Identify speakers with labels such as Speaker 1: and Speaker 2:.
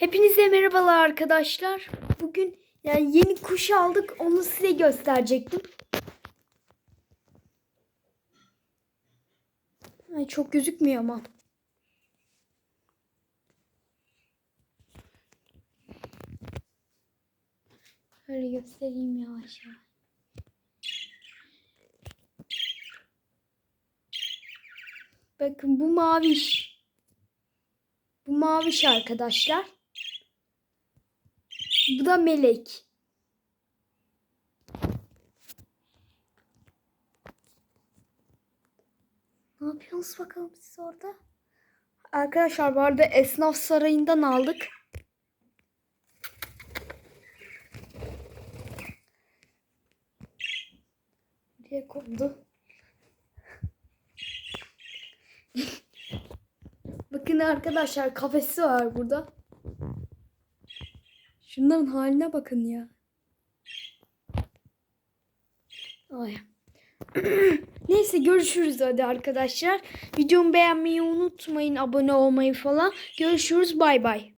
Speaker 1: Hepinize merhabalar arkadaşlar. Bugün yani yeni kuş aldık. Onu size gösterecektim. Ay çok gözükmüyor ama. Şöyle göstereyim yavaş yavaş. Bakın bu maviş. Bu maviş arkadaşlar. Bu da melek. Ne yapıyorsunuz bakalım siz orada? Arkadaşlar bu arada esnaf sarayından aldık. Buraya kondu. Bakın arkadaşlar kafesi var burada. Şunların haline bakın ya. Ay. Neyse görüşürüz hadi arkadaşlar. Videomu beğenmeyi unutmayın. Abone olmayı falan. Görüşürüz bay bay.